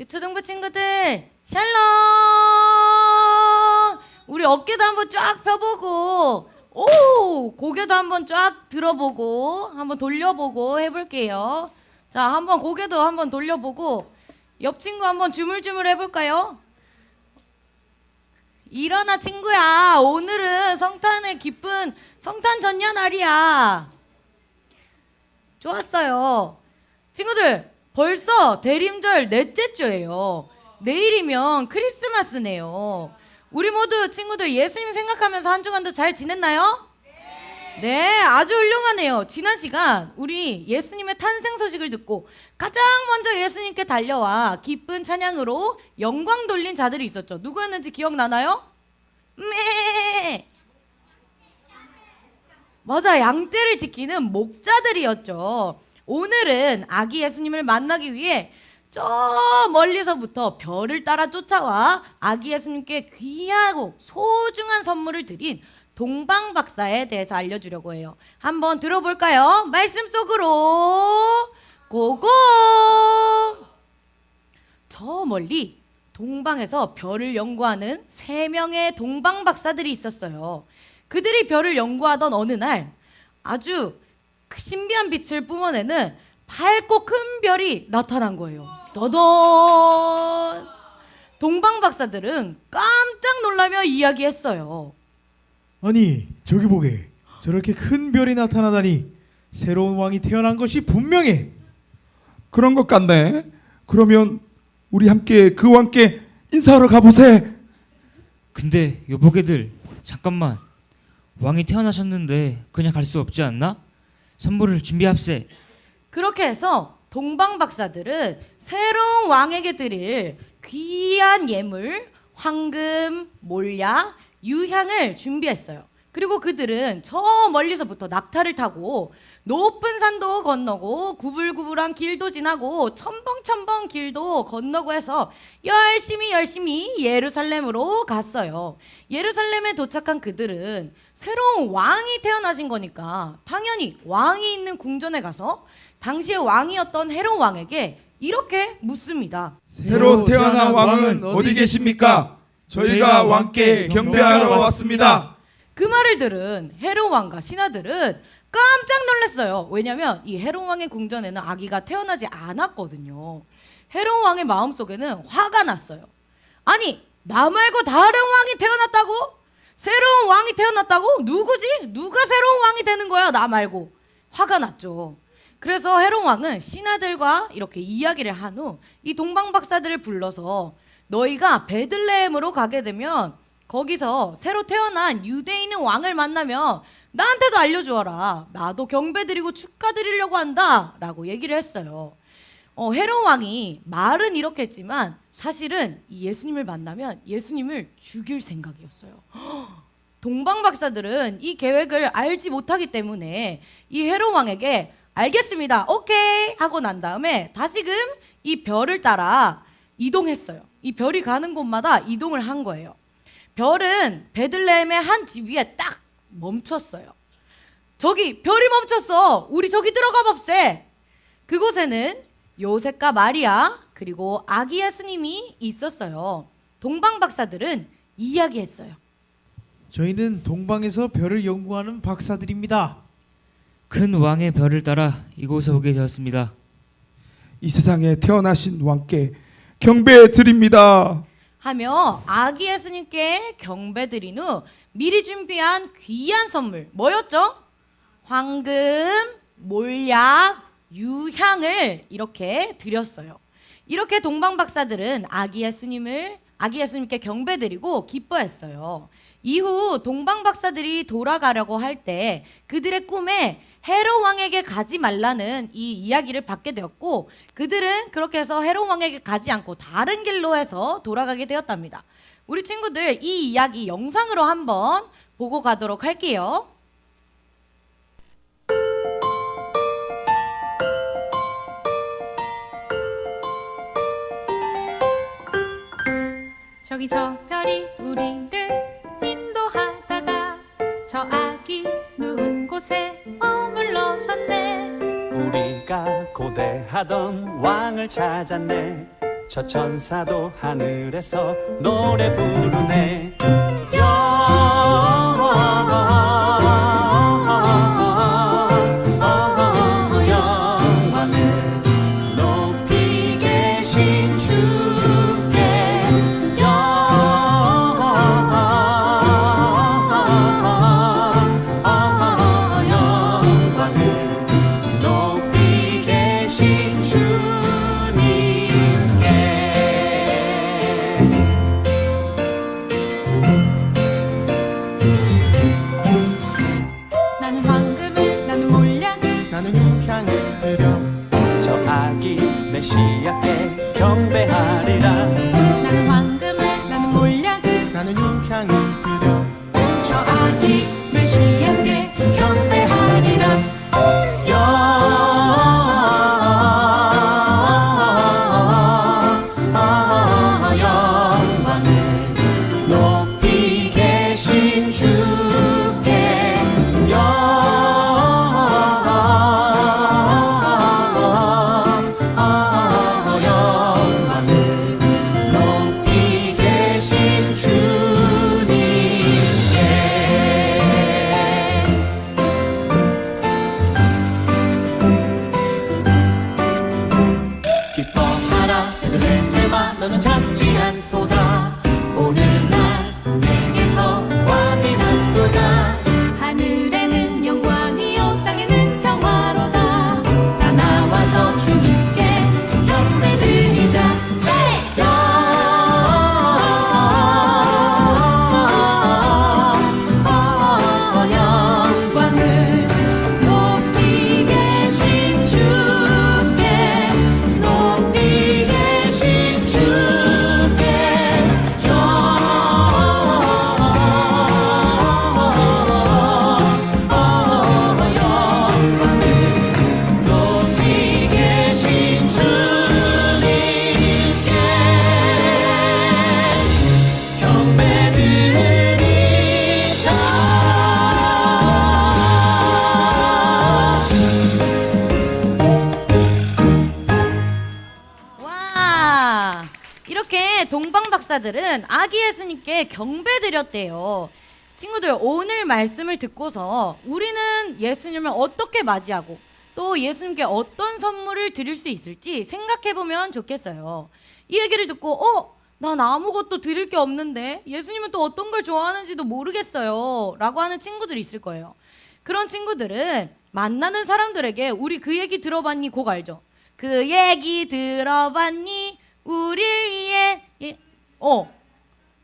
유초등부 친구들 샬롬! 우리 어깨도 한번 쫙 펴보고 오 고개도 한번 쫙 들어보고 한번 돌려보고 해볼게요. 자 한번 고개도 한번 돌려보고 옆 친구 한번 주물주물 해볼까요? 일어나 친구야. 오늘은 성탄의 기쁜 성탄 전야 날이야. 좋았어요. 친구들 벌써 대림절 넷째 주예요. 내일이면 크리스마스네요. 우리 모두 친구들 예수님 생각하면서 한 주간도 잘 지냈나요? 네, 아주 훌륭하네요. 지난 시간 우리 예수님의 탄생 소식을 듣고 가장 먼저 예수님께 달려와 기쁜 찬양으로 영광 돌린 자들이 있었죠. 누구였는지 기억나나요? 네. 맞아, 양떼를 지키는 목자들이었죠. 오늘은 아기 예수님을 만나기 위해 저 멀리서부터 별을 따라 쫓아와 아기 예수님께 귀하고 소중한 선물을 드린 동방 박사에 대해서 알려주려고 해요. 한번 들어볼까요? 말씀 속으로 고고! 저 멀리 동방에서 별을 연구하는 세 명의 동방 박사들이 있었어요. 그들이 별을 연구하던 어느 날 아주 신비한 빛을 뿜어내는 밝고 큰 별이 나타난 거예요. 더던 동방 박사들은 깜짝 놀라며 이야기했어요. 아니 저기 보게 저렇게 큰 별이 나타나다니 새로운 왕이 태어난 것이 분명해 그런 것 같네. 그러면 우리 함께 그 왕께 인사하러 가보세. 근데 여보게들 잠깐만 왕이 태어나셨는데 그냥 갈 수 없지 않나? 선물을 준비합세. 그렇게 해서 동방 박사들은 새로운 왕에게 드릴 귀한 예물, 황금, 몰약, 유향을 준비했어요. 그리고 그들은 저 멀리서부터 낙타를 타고 높은 산도 건너고 구불구불한 길도 지나고 첨벙첨벙 길도 건너고 해서 열심히 열심히 예루살렘으로 갔어요. 예루살렘에 도착한 그들은 새로운 왕이 태어나신 거니까 당연히 왕이 있는 궁전에 가서 당시의 왕이었던 헤롯 왕에게 이렇게 묻습니다. 새로 태어난 왕은 어디 계십니까? 저희가 왕께 경배하러 왔습니다. 그 말을 들은 헤롯 왕과 신하들은 깜짝 놀랐어요. 왜냐하면 이 헤롯 왕의 궁전에는 아기가 태어나지 않았거든요. 헤롯 왕의 마음 속에는 화가 났어요. 아니 나 말고 다른 왕이 태어났다고? 새로운 왕이 태어났다고? 누구지? 누가 새로운 왕이 되는 거야? 나 말고 화가 났죠. 그래서 헤롯 왕은 신하들과 이렇게 이야기를 한 후 이 동방 박사들을 불러서 너희가 베들레헴으로 가게 되면 거기서 새로 태어난 유대인의 왕을 만나면 나한테도 알려주어라. 나도 경배드리고 축하드리려고 한다 라고 얘기를 했어요. 어, 헤롯 왕이 말은 이렇게 했지만 사실은 이 예수님을 만나면 예수님을 죽일 생각이었어요. 동방 박사들은 이 계획을 알지 못하기 때문에 이 헤롯 왕에게 알겠습니다. 오케이 하고 난 다음에 다시금 이 별을 따라 이동했어요. 이 별이 가는 곳마다 이동을 한 거예요. 별은 베들레헴의 한 집 위에 딱 멈췄어요. 저기 별이 멈췄어. 우리 저기 들어가 봅세. 그곳에는 요셉과 마리아 그리고 아기 예수님이 있었어요. 동방 박사들은 이야기했어요. 저희는 동방에서 별을 연구하는 박사들입니다 큰 왕의 별을 따라 이곳에 오게 되었습니다. 이 세상에 태어나신 왕께 경배 드립니다. 하며 아기 예수님께 경배드린 후 미리 준비한 귀한 선물 뭐였죠? 황금, 몰약, 유향을 이렇게 드렸어요. 이렇게 동방 박사들은 아기 예수님을 아기 예수님께 경배드리고 기뻐했어요. 이후 동방 박사들이 돌아가려고 할 때 그들의 꿈에 헤롯 왕에게 가지 말라는 이 이야기를 받게 되었고 그들은 그렇게 해서 헤롯 왕에게 가지 않고 다른 길로 해서 돌아가게 되었답니다. 우리 친구들 이 이야기 영상으로 한번 보고 가도록 할게요. 저기 저 별이 우리를 인도하다가 저 아기 누운 곳에 머물러 섰네 우리가 고대하던 왕을 찾았네 저 천사도 하늘에서 노래 부르네 나는 유향을 드려 저 아기 메시아께 경배하리라. 나는 황금을 나는 몰량을 나는 유향을 기뻐하라. 그들의 내마 너는 참지 않 박사들은 아기 예수님께 경배 드렸대요. 친구들 오늘 말씀을 듣고서 우리는 예수님을 어떻게 맞이하고 또 예수님께 어떤 선물을 드릴 수 있을지 생각해 보면 좋겠어요. 이 얘기를 듣고 어? 난 아무것도 드릴 게 없는데 예수님은 또 어떤 걸 좋아하는지도 모르겠어요. 라고 하는 친구들이 있을 거예요. 그런 친구들은 만나는 사람들에게 우리 그 얘기 들어봤니? 곡 알죠? 그 얘기 들어봤니? 우릴 위해 예, 어,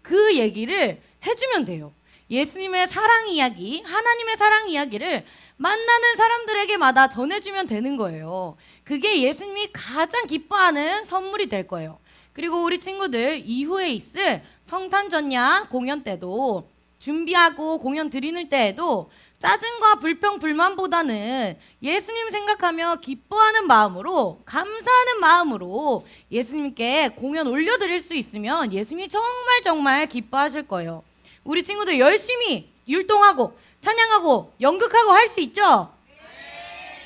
그 얘기를 해주면 돼요. 예수님의 사랑 이야기, 하나님의 사랑 이야기를 만나는 사람들에게마다 전해주면 되는 거예요. 그게 예수님이 가장 기뻐하는 선물이 될 거예요. 그리고 우리 친구들 이후에 있을 성탄 전야 공연 때도 준비하고 공연 드리는 때에도 짜증과 불평 불만보다는 예수님 생각하며 기뻐하는 마음으로 감사하는 마음으로 예수님께 공연 올려드릴 수 있으면 예수님이 정말 정말 기뻐하실 거예요. 우리 친구들 열심히 율동하고 찬양하고 연극하고 할 수 있죠?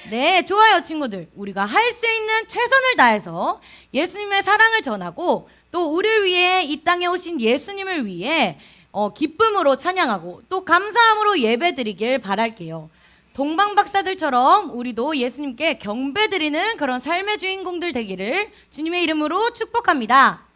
네, 좋아요, 친구들. 우리가 할 수 있는 최선을 다해서 예수님의 사랑을 전하고 또 우리를 위해 이 땅에 오신 예수님을 위해 어, 기쁨으로 찬양하고 또 감사함으로 예배드리길 바랄게요. 동방 박사들처럼 우리도 예수님께 경배드리는 그런 삶의 주인공들 되기를 주님의 이름으로 축복합니다.